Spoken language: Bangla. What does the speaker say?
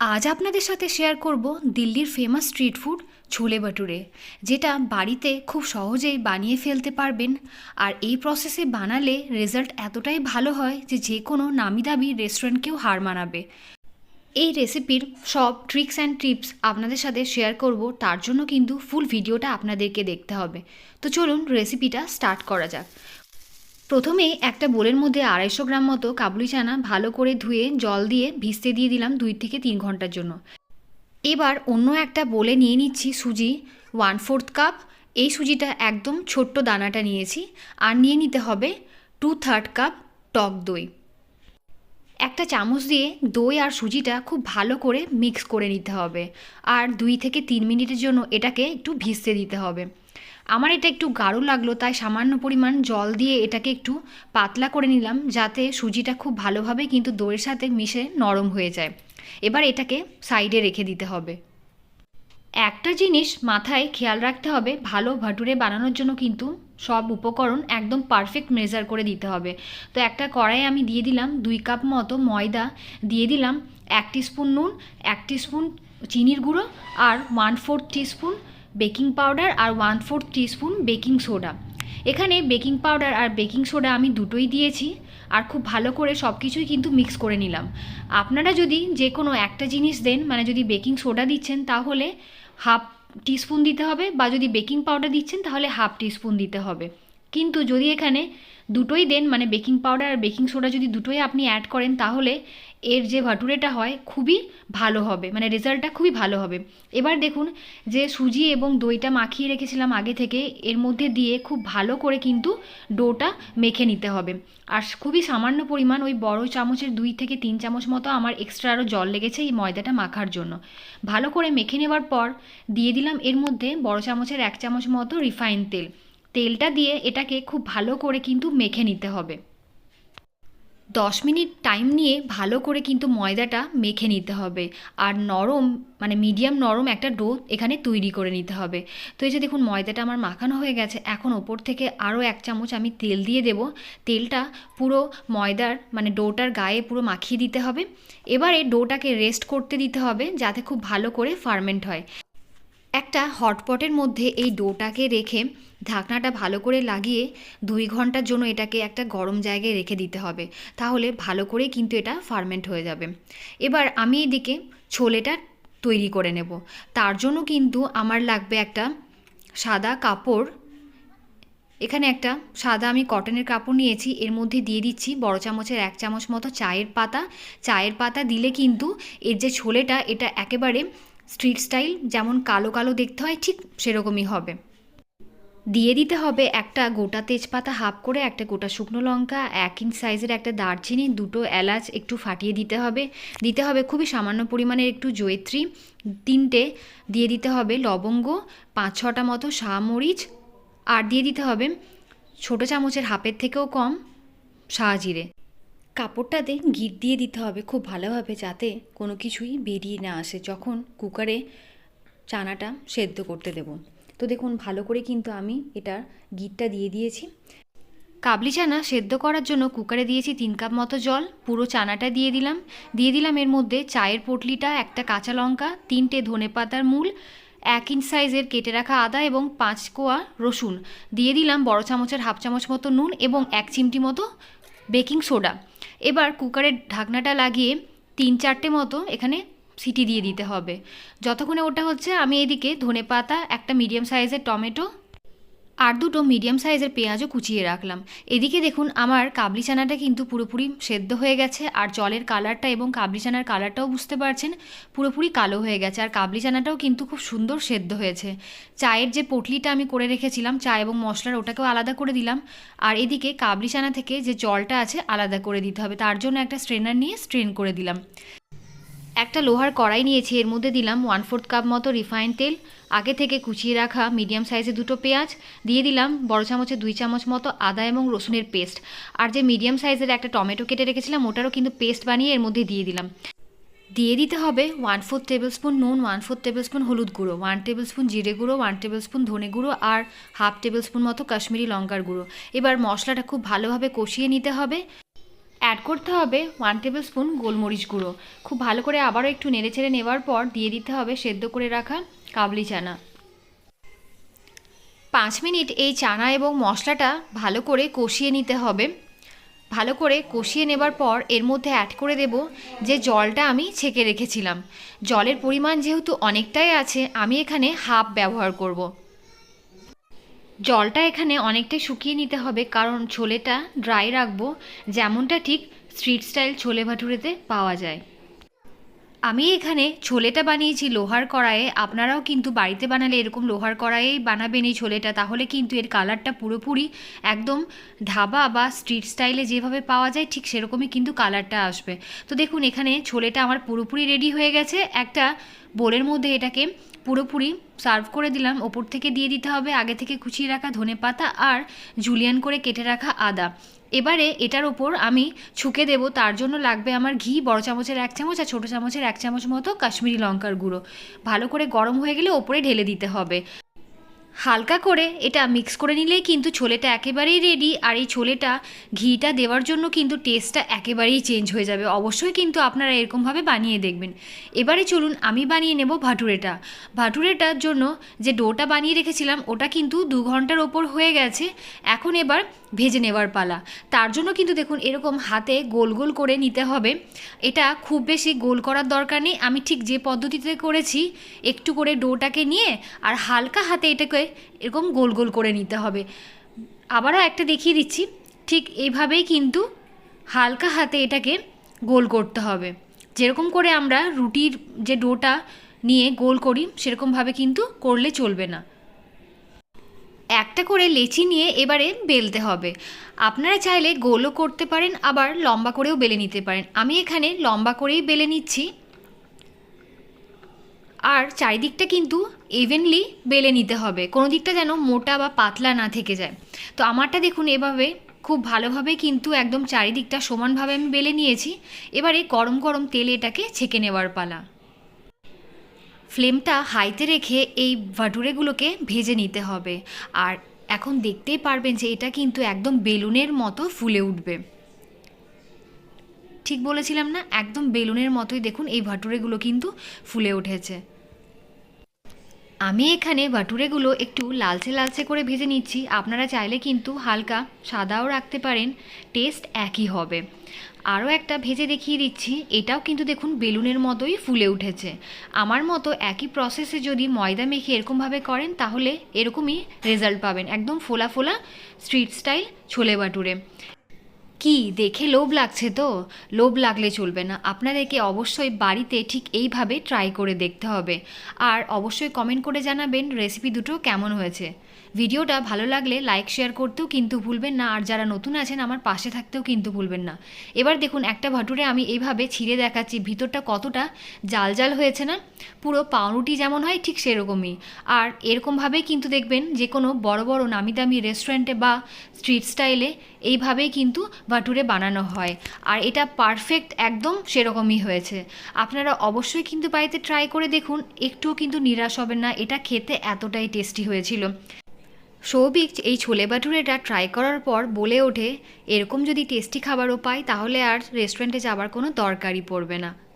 আজ আপনাদের সাথে শেয়ার করব দিল্লির famous street food chole bhature, যেটা বাড়িতে খুব সহজেই বানিয়ে ফেলতে পারবেন। আর এই প্রসেসে বানালে রেজাল্ট এতটাই ভালো হয় যে যে কোনো নামি দামি রেস্টুরেন্টকেও হার মানাবে। এই রেসিপির সব ট্রিক্স অ্যান্ড টিপস আপনাদের সাথে শেয়ার করব, তার জন্য কিন্তু ফুল ভিডিওটা আপনাদেরকে দেখতে হবে। তো চলুন রেসিপিটা স্টার্ট করা যাক। প্রথমে একটা বোলের মধ্যে আড়াইশো গ্রাম মতো কাবুলি চানা ভালো করে ধুয়ে জল দিয়ে ভিজতে দিয়ে দিলাম দুই থেকে তিন ঘণ্টার জন্য। এবার অন্য একটা বলে নিয়ে নিচ্ছি সুজি ওয়ান ফোর্থ কাপ। এই সুজিটা একদম ছোট্ট দানাটা নিয়েছি। আর নিয়ে নিতে হবে টু থার্ড কাপ টক দই। একটা চামচ দিয়ে দই আর সুজিটা খুব ভালো করে মিক্স করে নিতে হবে। আর দুই থেকে তিন মিনিটের জন্য এটাকে একটু ভিজতে দিতে হবে। আমার এটা একটু গাঢ় লাগল, তাই সামান্য পরিমাণ জল দিয়ে এটাকে একটু পাতলা করে নিলাম যাতে সুজিটা খুব ভালোভাবে কিন্তু দইয়ের সাথে মিশে নরম হয়ে যায়। এবার এটাকে সাইডে রেখে দিতে হবে। একটা জিনিস মাথায় খেয়াল রাখতে হবে, ভালো ভাটুরে বানানোর জন্য কিন্তু সব উপকরণ একদম পারফেক্ট মেজার করে দিতে হবে। তো একটা কড়াই আমি দিয়ে দিলাম দুই কাপ মতো ময়দা, দিয়ে দিলাম এক স্পুন নুন, এক স্পুন চিনির গুঁড়ো আর one fourth teaspoon baking powder আর one fourth teaspoon baking soda এখানে বেকিং পাউডার আর বেকিং সোডা আমি দুটোই দিয়েছি আর খুব ভালো করে সব কিছুই কিন্তু মিক্স করে নিলাম। আপনারা যদি যে কোনো একটা জিনিস দেন মানে যদি বেকিং সোডা দিচ্ছেন, তাহলে হাফ টিস্পুন দিতে হবে বা যদি বেকিং পাউডার দিচ্ছেন, তাহলে হাফ টিস্পুন দিতে হবে। কিন্তু যদি এখানে দুটোই দেন মানে বেকিং পাউডার আর বেকিং সোডা যদি দুটোই আপনি অ্যাড করেন, তাহলে এর যে ভাটুরেটা হয়, খুবই ভালো হবে। মানে রেজাল্টটা খুবই ভালো হবে। এবার দেখুন, যে সুজি এবং দইটা মাখিয়ে রেখেছিলাম আগে থেকে, এর মধ্যে দিয়ে খুব ভালো করে কিন্তু ডোটা মেখে নিতে হবে। আর খুবই সামান্য পরিমাণ ওই বড় চামচের দুই থেকে তিন চামচ মতো আমার এক্সট্রা আরও জল লেগেছে এই ময়দাটা মাখার জন্য। ভালো করে মেখে নেওয়ার পর, দিয়ে দিলাম এর মধ্যে বড় চামচের এক চামচ মতো রিফাইন তেল। তেলটা দিয়ে এটাকে খুব ভালো করে কিন্তু মেখে নিতে হবে। দশ মিনিট টাইম নিয়ে ভালো করে কিন্তু ময়দাটা মেখে নিতে হবে। আর নরম মানে মিডিয়াম নরম একটা ডো এখানে তৈরি করে নিতে হবে। তো এই যে দেখুন, ময়দাটা আমার মাখানো হয়ে গেছে। এখন ওপর থেকে আরও এক চামচ আমি তেল দিয়ে দেব। তেলটা পুরো ময়দার মানে ডোটার গায়ে পুরো মাখিয়ে দিতে হবে। এবারে ডোটাকে রেস্ট করতে দিতে হবে যাতে খুব ভালো করে ফার্মেন্ট হয়। একটা হটপটের মধ্যে এই ডোটাকে রেখে ঢাকনাটা ভালো করে লাগিয়ে দুই ঘণ্টার জন্য এটাকে একটা গরম জায়গায় রেখে দিতে হবে। তাহলে ভালো করে কিন্তু এটা ফার্মেন্ট হয়ে যাবে। এবার আমি এদিকে ছোলেটা তৈরি করে নেব। তার জন্য কিন্তু আমার লাগবে একটা সাদা কাপড়। এখানে একটা সাদা আমি কটনের কাপড় নিয়েছি। এর মধ্যে দিয়ে দিচ্ছি বড় চামচের এক চামচ মতো চায়ের পাতা। চায়ের পাতা দিলে কিন্তু এর যে ছোলেটা, এটা একেবারে স্ট্রিট স্টাইল যেমন কালো কালো দেখতে হয়, ঠিক সেরকমই হবে। দিয়ে দিতে হবে একটা গোটা তেজপাতা হাফ করে একটা গোটা শুকনো লঙ্কা, এক ইঞ্চ সাইজের একটা দারচিনি, দুটো এলাচ একটু ফাটিয়ে দিতে হবে। দিতে হবে খুবই সামান্য পরিমাণের একটু জয়ত্রী। তিনটে দিয়ে দিতে হবে লবঙ্গ, পাঁচ ছটা মতো শাহমরিচ, আর দিয়ে দিতে হবে ছোটো চামচের হাফের থেকেও কম শাহজিরে কাপড়টাতে গিট দিয়ে দিতে হবে খুব ভালোভাবে যাতে কোনো কিছুই বেরিয়ে না আসে। যখন কুকারে চানাটা সেদ্ধ করতে দেব। তো দেখুন, ভালো করে কিন্তু আমি এটার গিটটা দিয়ে দিয়েছি। কাবলি চানা সেদ্ধ করার জন্য কুকারে দিয়েছি তিন কাপ মতো জল, পুরো চানাটা দিয়ে দিলাম। দিয়ে দিলাম এর মধ্যে চায়ের পটলিটা, একটা কাঁচা লঙ্কা, তিনটে ধনে পাতার মূল, এক ইঞ্চ সাইজের কেটে রাখা আদা এবং পাঁচ কোয়া রসুন। দিয়ে দিলাম বড় চামচের হাফ চামচ মতো নুন এবং এক চিমটি মতো বেকিং সোডা। এবার কুকারের ঢাকনাটা লাগিয়ে তিন চারটে মতো এখানে সিটি দিয়ে দিতে হবে। যতক্ষণে ওটা হচ্ছে, আমি এদিকে ধনে পাতা একটা মিডিয়াম সাইজের টমেটো আর দুটো মিডিয়াম সাইজের পেঁয়াজও কুচিয়ে রাখলাম। এদিকে দেখুন, আমার কাবলি চানাটা কিন্তু পুরোপুরি সেদ্ধ হয়ে গেছে, আর জলের কালারটা এবং কাবলি চানার কালারটাও বুঝতে পারছেন, পুরোপুরি কালো হয়ে গেছে। আর কাবলি চানাটাও কিন্তু খুব সুন্দর সেদ্ধ হয়েছে। চায়ের যে পটলিটা আমি করে রেখেছিলাম, চা এবং মশলার ওটাকেও আলাদা করে দিলাম। আর এদিকে কাবলি চানা থেকে যে জলটা আছে, আলাদা করে দিতে হবে। তার জন্য একটা স্ট্রেনার নিয়ে স্ট্রেন করে দিলাম। একটা লোহার কড়াই নিয়েছি, এর মধ্যে দিলাম ওয়ান ফোর্থ কাপ মতো রিফাইন তেল, আগে থেকে কুচিয়ে রাখা মিডিয়াম সাইজে দুটো পেঁয়াজ, দিয়ে দিলাম বড় চামচে দুই চামচ মতো আদা এবং রসুনের পেস্ট আর যে মিডিয়াম সাইজের একটা টমেটো কেটে রেখেছিলাম, ওটারও কিন্তু পেস্ট বানিয়ে এর মধ্যে দিয়ে দিলাম। দিয়ে দিতে হবে ওয়ান ফোর্থ টেবিল স্পুন নুন ওয়ান ফোর্থ টেবিল স্পুন হলুদ গুঁড়ো ওয়ান টেবিল স্পুন জিরে গুঁড়ো ওয়ান টেবিল স্পুন ধনে গুঁড়ো, আর হাফ টেবিল স্পুন মতো কাশ্মীরি লঙ্কার গুঁড়ো। এবার মশলাটা খুব ভালোভাবে কষিয়ে নিতে হবে। অ্যাড করতে হবে ওয়ান টেবিল স্পুন গোলমরিচ গুঁড়ো। খুব ভালো করে আবারও একটু নেড়েচেড়ে নেওয়ার পর দিয়ে দিতে হবে সেদ্ধ করে রাখা কাবলি চানা। পাঁচ মিনিট এই চানা এবং মশলাটা ভালো করে কষিয়ে নিতে হবে। ভালো করে কষিয়ে নেবার পর এর মধ্যে অ্যাড করে দেব যে জলটা আমি ছেঁকে রেখেছিলাম। জলের পরিমাণ যেহেতু অনেকটাই আছে, আমি এখানে হাফ ব্যবহার করব। জলটা এখানে অনেকটাই শুকিয়ে নিতে হবে, কারণ ছোলেটা ড্রাই রাখব, যেমনটা ঠিক স্ট্রিট স্টাইল ছোলে ভাটুরেতে পাওয়া যায়। আমি এখানে ছোলেটা বানিয়েছি লোহার কড়াইয়ে। আপনারাও কিন্তু বাড়িতে বানালে এরকম লোহার কড়াইয়েই বানাবেন এই ছোলেটা। তাহলে কিন্তু এর কালারটা পুরোপুরি একদম ধাবা বা স্ট্রিট স্টাইলে যেভাবে পাওয়া যায় ঠিক সেরকমই কিন্তু কালারটা আসবে। তো দেখুন, এখানে ছোলেটা আমার পুরোপুরি রেডি হয়ে গেছে। একটা বোলের মধ্যে এটাকে পুরোপুরি সার্ভ করে দিলাম। ওপর থেকে দিয়ে দিতে হবে আগে থেকে কুচিয়ে রাখা ধনে পাতা আর জুলিয়ান করে কেটে রাখা আদা। এবারে এটার ওপর আমি ছুকে দেব, তার জন্য লাগবে আমার ঘি, বড় চামচের এক চামচ আর ছোটো চামচের এক চামচ মতো কাশ্মীরি লঙ্কার গুঁড়ো। ভালো করে গরম হয়ে গেলে ওপরে ঢেলে দিতে হবে। হালকা করে এটা মিক্স করে নিলেই কিন্তু ছোলেটা একেবারেই রেডি আর এই ছোলেটা ঘিটা দেওয়ার জন্য কিন্তু টেস্টটা একেবারেই চেঞ্জ হয়ে যাবে। অবশ্যই কিন্তু আপনারা এরকমভাবে বানিয়ে দেখবেন। এবারে চলুন আমি বানিয়ে নেব ভাটুরেটা। ভাটুরেটার জন্য যে ডোটা বানিয়ে রেখেছিলাম, ওটা কিন্তু দু ঘণ্টার ওপর হয়ে গেছে। এখন এবার ভেজে নেওয়ার পালা। তার জন্য কিন্তু দেখুন, এরকম হাতে গোল গোল করে নিতে হবে। এটা খুব বেশি গোল করার দরকার নেই। আমি ঠিক যে পদ্ধতিতে করেছি, একটু করে ডোটাকে নিয়ে আর হালকা হাতে এটাকে এরকম গোল গোল করে নিতে হবে। আবারও একটা দেখিয়ে দিচ্ছি, ঠিক এইভাবেই কিন্তু হালকা হাতে এটাকে গোল করতে হবে। যেরকম করে আমরা রুটির যে ডোটা নিয়ে গোল করি সেরকমভাবে কিন্তু করলে চলবে না। একটা করে লেচি নিয়ে এবারে বেলতে হবে। আপনারা চাইলে গোলও করতে পারেন, আবার লম্বা করেও বেলে নিতে পারেন। আমি এখানে লম্বা করেই বেলে নিচ্ছি। আর চারিদিকটা কিন্তু ইভেনলি বেলে নিতে হবে। কোনো দিকটা যেন মোটা বা পাতলা না থেকে যায়। তো আমারটা দেখুন এভাবে খুব ভালোভাবে কিন্তু একদম চারিদিকটা সমানভাবে আমি বেলে নিয়েছি। এবারে গরম গরম তেলে এটাকে ছেঁকে নেওয়ার পালা। ফ্লেমটা হাইতে রেখে এই ভাটুরেগুলোকে ভেজে নিতে হবে। আর এখন দেখতেই পারবেন যে এটা কিন্তু একদম বেলুনের মতো ফুলে উঠবে। ঠিক বলেছিলাম না? একদম বেলুনের মতোই দেখুন, এই ভাটুরেগুলো কিন্তু ফুলে উঠেছে। আমি এখানে ভাটুরেগুলো একটু লালচে লালচে করে ভেজে নিচ্ছি। আপনারা চাইলে কিন্তু হালকা সাদাও রাখতে পারেন, টেস্ট একই হবে। আরও একটা ভেজে দেখিয়ে দিচ্ছি, এটাও কিন্তু দেখুন বেলুনের মতোই ফুলে উঠেছে। আমার মতো একই প্রসেসে যদি ময়দা মেখে এরকমভাবে করেন, তাহলে এরকমই রেজাল্ট পাবেন। একদম ফোলা ফোলা স্ট্রিট স্টাইল ছোলে বাটুরে কি? দেখে লোভ লাগছে তো? লোভ লাগলে চলবে না। আপনাদেরকে অবশ্যই বাড়িতে ঠিক এইভাবে ট্রাই করে দেখতে হবে। আর অবশ্যই কমেন্ট করে জানাবেন রেসিপি দুটো কেমন হয়েছে। ভিডিওটা ভালো লাগলে লাইক শেয়ার করতেও কিন্তু ভুলবেন না। আর যারা নতুন আছেন, আমার পাশে থাকতেও কিন্তু ভুলবেন না। এবার দেখুন, একটা ভাটুরে আমি এইভাবে ছিঁড়ে দেখাচ্ছি। ভিতরটা কতটা জাল জাল হয়েছে না? পুরো পাউরুটি যেমন হয়, ঠিক সেরকমই। আর এরকমভাবেই কিন্তু দেখবেন যে কোনো বড় বড় নামি দামি রেস্টুরেন্টে বা স্ট্রিট স্টাইলে এইভাবেই কিন্তু ভাটুরে বানানো হয়। আর এটা পারফেক্ট একদম সেরকমই হয়েছে। আপনারা অবশ্যই কিন্তু বাড়িতে ট্রাই করে দেখুন। একটুও কিন্তু নিরাশ হবেন না। এটা খেতে এতটাই টেস্টি হয়েছিল। সৌভিক এই ছোলে ভাটুরেটা ট্রাই করার পর বলে ওঠে, এরকম যদি টেস্টি খাবারও পাই, তাহলে আর রেস্টুরেন্টে যাবার কোনো দরকারই পড়বে না।